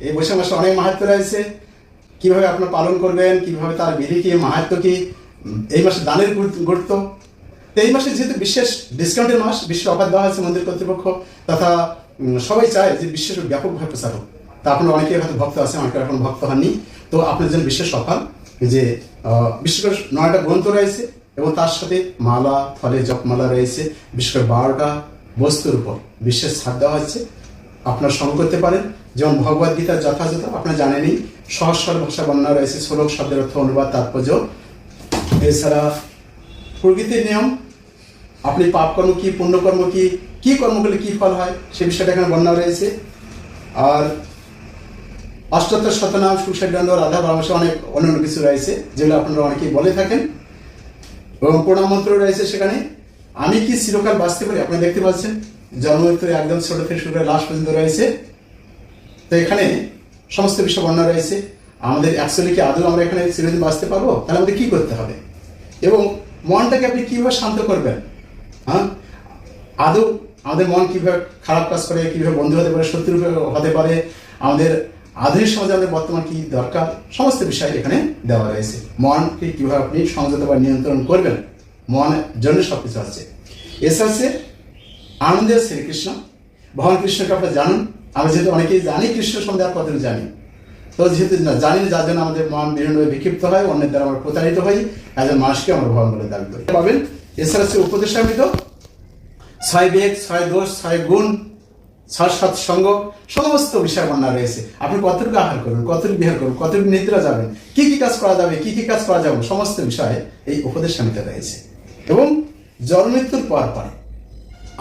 এই বৈশাখ মাসে অনেক মাহাত্ম রয়েছে। কীভাবে আপনার পালন করবেন, কীভাবে তার বিধি কি, মাহাত্ম কি, এই মাসে দানের গুরুত্ব- তো এই মাসে যেহেতু বিশেষ ডিসকাউন্টের মাস, বিশেষ অফার দেওয়া হয়েছে মন্দির কর্তৃপক্ষ, তথা সবাই চায় যে বিশ্বের ব্যাপকভাবে প্রচার হোক। তা আপনার অনেকেই হয়তো ভক্ত আছে অনেকে এখন ভক্ত হননি। তো আপনার জন্য বিশেষ অফার যে করে নয়টা গ্রন্থ রয়েছে এবং তার সাথে মালা, ফলে জপমালা রয়েছে। বিশেষ করে বারোটা বস্তুর উপর বিশেষ ছাড় দেওয়া হচ্ছে আপনার সঙ্গ করতে পারেন। যেমন ভগবদ গীতার যথাযথ, আপনারা জানেনই সহজ সরল ভাষা বর্ণনা রয়েছে শ্লোক শব্দের অর্থ অনুবাদ, তাৎপর্য। এছাড়া প্রকৃতির নিয়ম, আপনি পাপ কর্ম কি, পুণ্যকর্ম কি কি কর্ম করলে কি ফল হয়, সে বিষয়টা এখানে বর্ণনা রয়েছে। আর অষ্টোত্তর শতনাম গন্ধ রাধা পরামর্শ অনেক অন্যান্য কিছু রয়েছে, যেগুলো আপনারা অনেকেই বলে থাকেন। এবং প্রণাম মন্ত্র রয়েছে সেখানে, আমি কি চিরকাল বাঁচতে পারি? আপনি দেখতে পাচ্ছেন জন্মমৃত্যু একদম ছোট থেকে শুরু করে লাস্ট পর্যন্ত রয়েছে। তো এখানে সমস্ত বিষয় বর্ণনা রয়েছে। আমাদের অ্যাকচুয়ালি কি আদৌ আমরা এখানে চিরদিন বাঁচতে পারব? তাহলে আমাদের কী করতে হবে? এবং মনটাকে আপনি কীভাবে শান্ত করবেন? হ্যাঁ? আদৌ আমাদের মন কীভাবে খারাপ কাজ করে, কীভাবে বন্ধু হতে পারে, শত্রু হতে পারে, আমাদের আধুনিক সমাজে আমাদের বর্তমান কী দরকার? সমস্ত বিষয় এখানে দেওয়া রয়েছে। মনকে কীভাবে আপনি সংযত বা নিয়ন্ত্রণ করবেন? মনের জন্য সব কিছু আছে। এছাড়া আছে আনন্দের শ্রীকৃষ্ণ। ভগবান কৃষ্ণকে আপনারা জানুন। আমরা যেহেতু অনেকেই জানি কৃষ্ণ সম্বন্ধে আর জানি। তো যেহেতু জানি যার জন্য আমাদের মন বিভিন্নভাবে বিক্ষিপ্ত হয়, অন্যের দ্বারা আমরা প্রতারিত হই একজন মানুষকে আমরা ভগবান বলে দাবি করি। পাবেন? এছাড়া হচ্ছে উপদেশামৃত ছয় বেদ, ছয় দোষ, ছয় গুণ, ছয় সৎসঙ্গ সমস্ত বিষয় বর্ণনা রয়েছে। আপনি কতটুকু আহার করবেন, কতটুকু বিহার করবেন, কতটুকু নিদ্রা যাবেন, কি কি কাজ করা যাবে, কি কি কাজ করা যাবে, সমস্ত বিষয়ে এই উপদেশ সামিতে রয়েছে। এবং জন্মমৃত্যুর পর পরে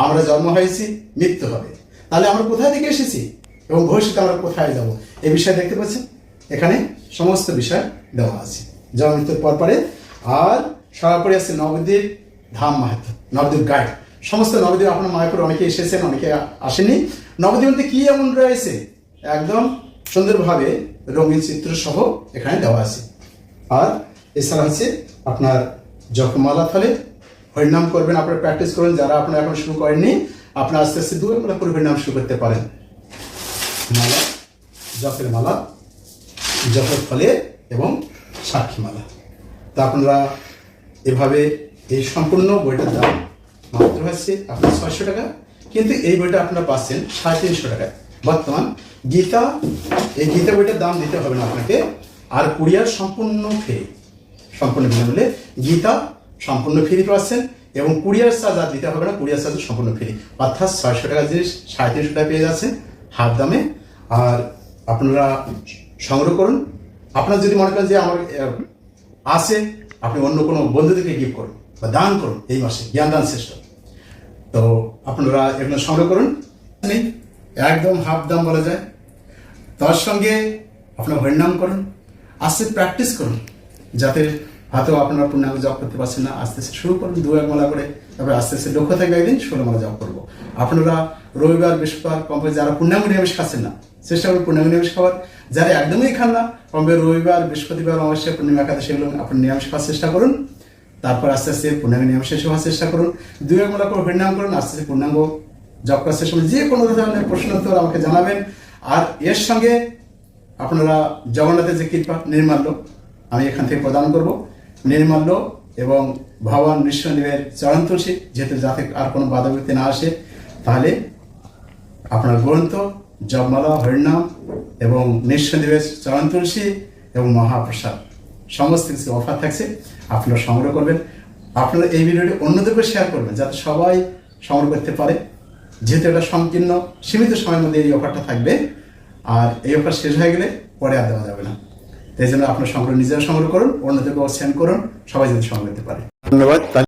আমরা জন্ম হয়েছি, মৃত্যু হবে। তাহলে আমরা কোথায় থেকে এসেছি? এবং ভবিষ্যতে আমরা কোথায় যাব? এই বিষয়ে দেখতে পাচ্ছেন? এখানে সমস্ত বিষয় দেওয়া আছে। জন্ম পর পরে আর সর্বোপরি আছে নবদ্বীপ ধাম মাহাত্ম নবদ্বীপ গাইড সমস্ত নবদ্বীপ আপনার মায়াপুর অনেকে এসেছেন, অনেকে আসেনি। নবদ্বীপ মধ্যে কি এমন রয়েছে? একদম সুন্দরভাবে রঙিন চিত্র সহ এখানে দেওয়া আছে। আর এছাড়া হচ্ছে আপনার জপমালা ফলে হরিনাম করবেন। আপনারা প্র্যাকটিস করবেন যারা আপনারা এখন শুরু করেননি আপনারা আস্তে আস্তে দু একবার করে হরিনাম শুরু করতে পারেন। মালা জপের মালা জপের ফলে এবং সাক্ষী মালা। তা আপনারা এভাবে এই সম্পূর্ণ বইটার দাম মাত্র হচ্ছে আপনার ছয়শো টাকা, কিন্তু এই বইটা আপনারা পাচ্ছেন সাড়ে তিনশো টাকায়। বর্তমান গীতা, এই গীতা বইটার দাম দিতে হবে না আপনাকে, আর কুরিয়ার সম্পূর্ণ ফ্রি। সম্পূর্ণ বিনামূল্যে গীতা সম্পূর্ণ ফ্রি পাচ্ছেন। এবং কুরিয়ার চার্জ আর দিতে হবে না, কুরিয়ার চার্জ সম্পূর্ণ ফ্রি অর্থাৎ ছয়শো টাকার জিনিস সাড়ে তিনশো টাকা পেয়ে যাচ্ছেন হাফ দামে। আর আপনারা সংগ্রহ করুন। আপনার যদি মনে করেন যে আমার আছে, আপনি অন্য কোনো বন্ধুদেরকে গিফট করুন বা দান করুন এই মাসে, জ্ঞান দান শ্রেষ্ঠ। তো আপনারা এগুলো সংগ্রহ করুন। একদম হাফ দাম বলা যায়। তার সঙ্গে আপনার হরিনাম করুন। আস্তে প্র্যাকটিস করুন। যাতে হয়তো আপনারা পূর্ণাঙ্গ জব করতে পারছেন না। আস্তে আস্তে শুরু করুন দু এক মালা করে। তারপরে আস্তে আস্তে লক্ষ্য থাকবে একদিন ষোলো মালা জব করব। আপনারা রবিবার, বৃহস্পতিবার কমপে যারা পূর্ণাঙ্গ নিরামিষ খাচ্ছেন না, চেষ্টা করুন পূর্ণাঙ্গ নিরামিষ খাবার যারা একদমই খান না কমপে রবিবার, বৃহস্পতিবার অবশ্যই পূর্ণিমা, একাদশী এগুলো আপনি নিরামিষ খাওয়ার চেষ্টা করুন। তারপর আস্তে আস্তে পূর্ণাঙ্গ শেষ হওয়ার চেষ্টা করুন। দুই এক মালা করে হরিনাম করুন, আস্তে আস্তে পূর্ণাঙ্গ জব করার করুন। যে কোনো ধরনের প্রশ্ন উত্তর আমাকে জানাবেন। আর এর সঙ্গে আপনারা জগন্নাথের যে কৃপা, নির্মাল্য, আমি এখান থেকে প্রদান করব। নির্মাল্য এবং ভগবান নৃসিংহদেবের চরণ তুলসী যেহেতু যাতে আর কোনো বাধা বিপত্তি না আসে, তাহলে আপনার গ্রন্থ জপমালা, হরিনাম এবং নৃসিংহদেবের চরণ তুলসী এবং মহাপ্রসাদ, সমস্ত কিছু অফার থাকছে। আপনারা সংগ্রহ করবেন। আপনারা এই ভিডিওটি অন্যদেরকে শেয়ার করবেন, যাতে সবাই সংগ্রহ করতে পারে। যেহেতু এটা সংকীর্ণ, সীমিত সময়ের মধ্যে এই অফারটা থাকবে, আর এই অফার শেষ হয়ে গেলে পরে আর দেওয়া যাবে না। এই জন্য আপনার সংগ্রহ নিজেরা সংগ্রহ করুন, অন্যদেরকেও সেন্ড করুন, সবাই যাতে সংগ্রহ পারে। ধন্যবাদ।